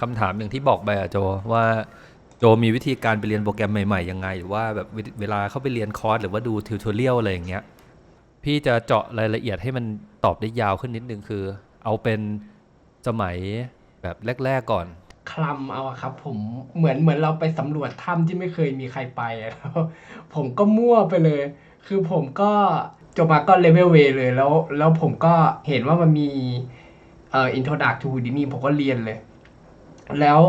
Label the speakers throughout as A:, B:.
A: คำถามหนึ่งที่บอกไปอะโจว่าโจมีวิธีการไปเรียนโปรแกรมใหม่ๆยังไง หรือว่าแบบเวลาเข้าไปเรียนคอร์สหรือว่าดูทิวทอเรียลอะไรอย่างเงี้ยพี่จะเจาะรายละเอียดให้มันตอบได้ยาวขึ้นนิดนึงคือ เอาเป็นสมัยแบบแรก ๆก่อน
B: คลำเอาอะครับ ผมเหมือนเหมือนเราไปสำรวจถ้ำที่ไม่เคยมีใครไปอะแล้วผมก็มั่วไปเลย คือผมก็จบมาก็เลเวลเวเลยแล้ว แล้วผมก็เห็นว่ามันมีเอ่อ introduct to Houdini ผมก็เรียนเลย แล้ว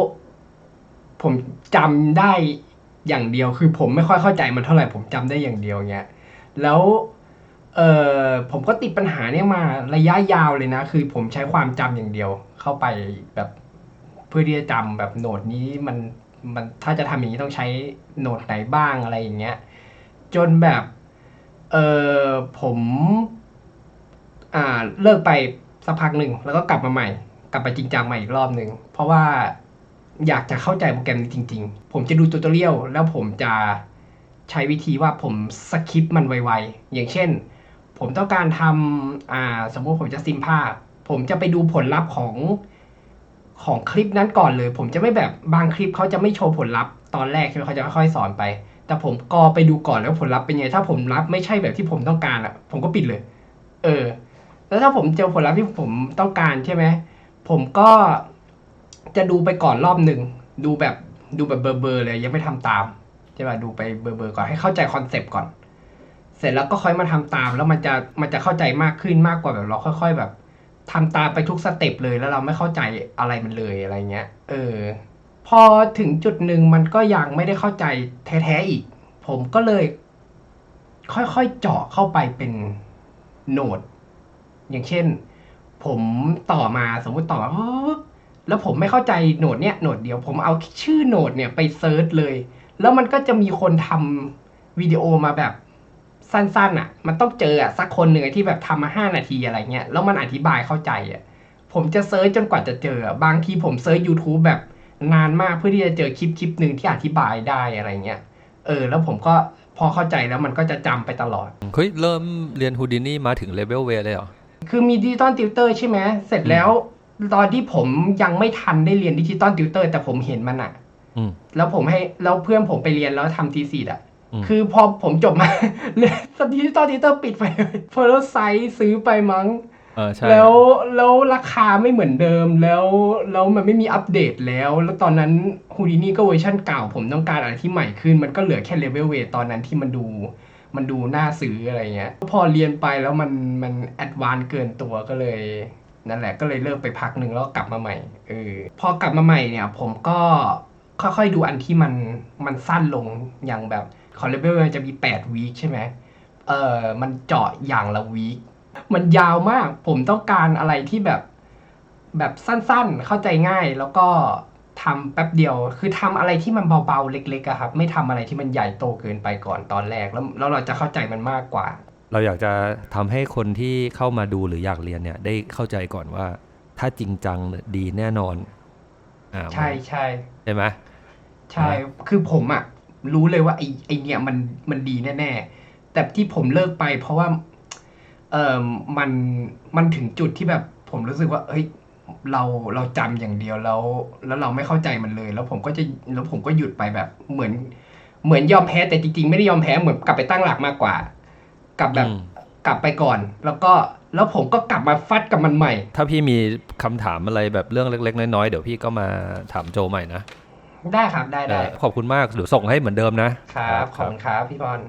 B: ผมจำได้อย่างเดียว คือผมไม่ค่อยเข้าใจมันเท่าไหร่ผมจำได้อย่างเดียวเงี้ยแล้วเออผมก็ติดปัญหาเนี่ยมาระยะยาวเลยนะ คือผมใช้ความจำอย่างเดียว เข้าไปแบบเพื่อที่จะจำแบบโหนดนี้มันมันถ้าจะทำอย่างนี้ต้องใช้โหนดไหนบ้างอะไรอย่างเงี้ย จนแบบเออผมอ่าเลิกไปสักพักหนึ่งแล้วก็กลับมาใหม่ กลับไปจริงจังใหม่อีกรอบหนึ่งเพราะว่าอยากจะเข้าใจโปรแกรมนี้จริง ๆ ผมจะดูตัวตัวเรียลแล้วผมจะใช้วิธีว่าผมสคิปมันไวๆ อย่างเช่น ผมต้องการทำอ่าสมมติผมจะซิมภาพ ผมจะไปดูผลลัพธ์ของของคลิปนั้นก่อนเลย ผมจะไม่แบบบางคลิปเขาจะไม่โชว์ผลลัพธ์ตอนแรกใช่ไหมเขาจะค่อยๆสอนไป แต่ผมก็ไปดูก่อนแล้วผลลัพธ์เป็นไงถ้าผลลัพธ์ไม่ใช่แบบที่ผมต้องการอะผมก็ปิดเลย เออ แล้วถ้าผมเจอผลลัพธ์ที่ผมต้องการใช่ไหม ผมก็จะดูไปก่อนรอบหนึ่งดูแบบดูแบบเบอร์เบอร์เลยยังไม่ทำตามใช่ป่ะดูไปเบอร์เบอร์ก่อนให้เข้าใจคอนเซปต์ก่อน เสร็จแล้วก็ค่อยมาทำตาม แล้วมันจะมันจะเข้าใจมากขึ้นมากกว่าแบบเราค่อย ๆ แบบทำตามไปทุกสเต็ปเลยแล้วเราไม่เข้าใจอะไรมันเลยอะไรเงี้ย เออ พอถึงจุดหนึ่งมันก็ยังไม่ได้เข้าใจแท้ๆอีก ผมก็เลย ค่อยๆเจาะเข้าไปเป็นโหนดอย่างเช่น ผมต่อมาสมมุติต่อมาแล้วผมไม่เข้าใจโหนดเนี้ยโหนดเดียว ผมเอาชื่อโหนดเนี่ยไปเซิร์ชเลย แล้วมันก็จะมีคนทำวิดีโอมาแบบสั้นๆอะ มันต้องเจออะสักคนหนึ่งที่แบบทำมาห้านาทีอะไรเงี้ย แล้วมันอธิบายเข้าใจอะ ผมจะเซิร์ชจนกว่าจะเจอ บางทีผมเซิร์ช YouTube แบบนานมากเพื่อที่จะเจอคลิปคลิปหนึ่งที่อธิบายได้อะไรเงี้ย เออ แล้วผมก็พอเข้าใจแล้วมันก็จะจำไปตลอด
A: เฮ้ย เริ่มเรียนฮูดินี่มาถึงเลเวลเวเลยเหรอ
B: คือมีดิจิตอลติวเตอร์ใช่ไหมเสร็จแล้ว ตอนที่ผมยังไม่ทันได้เรียนดิจิตอลติวเตอร์แต่ผมเห็นมันอะ
A: อืม
B: แล้วผมให้แล้วเพื่อนผมไปเรียนแล้วทำทีสีอะ
A: อืม
B: คือพอผมจบมาดิจิตอลติวเตอร์ปิดไปเพอร์ไซส์ซื้อไปมั้ง
A: เออใช่
B: แล้วแล้วราคาไม่เหมือนเดิมแล้วแล้วมันไม่มีอัปเดตแล้ว แล้วตอนนั้นฮูดินี่ก็เวอร์ชันเก่า ผมต้องการอะไรที่ใหม่ขึ้น มันก็เหลือแค่เลเวลเวทตอนนั้นที่มันดู มันดูน่าซื้ออะไรเงี้ย พอเรียนไปแล้วมันมันแอดวานเกินตัวก็เลย นั่นแหละก็เลยเลิกไปพักหนึ่งแล้วกลับมาใหม่เออพอกลับมาใหม่เนี่ย ผมก็ค่อยๆดูอันที่มันมันสั้นลงอย่างแบบคอเลเวลมันจะมี8วีคใช่ไหมเออมันเจาะอย่างละวีคมันยาวมาก ผมต้องการอะไรที่แบบแบบสั้นๆ เข้าใจง่ายแล้วก็ ทำแป๊บเดียว คือทำอะไรที่มันเบาๆเล็กๆอะครับ ไม่ทำอะไรที่มันใหญ่โตเกินไปก่อนตอนแรกแล้วแล้วเราจะเข้าใจมันมากกว่า
A: เราอยากจะทำให้คนที่เข้ามาดูหรืออยากเรียนเนี่ย ได้เข้าใจก่อนว่า ถ้าจริงจังเนี่ยดีแน่นอนอ่า
B: ใช่ใช่
A: ใช่ไหม
B: ใช่ คือผมอะรู้เลยว่าไอ้ไอ้เนี่ยมันมันดีแน่ๆแต่ที่ผมเลิกไปเพราะว่าเออมันมันถึงจุดที่แบบผมรู้สึกว่าเฮ้ย เราเราจำอย่างเดียวแล้ว แล้วเราไม่เข้าใจมันเลย แล้วผมก็จะแล้วผมก็หยุดไปแบบเหมือน เหมือนยอมแพ้แต่จริงๆไม่ได้ยอมแพ้เหมือนกลับไปตั้งหลักมากกว่า กลับแบบ
A: อืม
B: กลับไปก่อน แล้วก็แล้วผมก็กลับมาฟัดกับมันใหม่
A: ถ้าพี่มีคำถามอะไรแบบเรื่องเล็ก ๆ น้อยๆเดี๋ยวพี่ก็มาถามโจใหม่นะ
B: ได้ครับได้ได้
A: เออขอบคุณมากเดี๋ยวส่งให้เหมือนเดิมนะ
B: ครับขอบคุณครับพี่บอล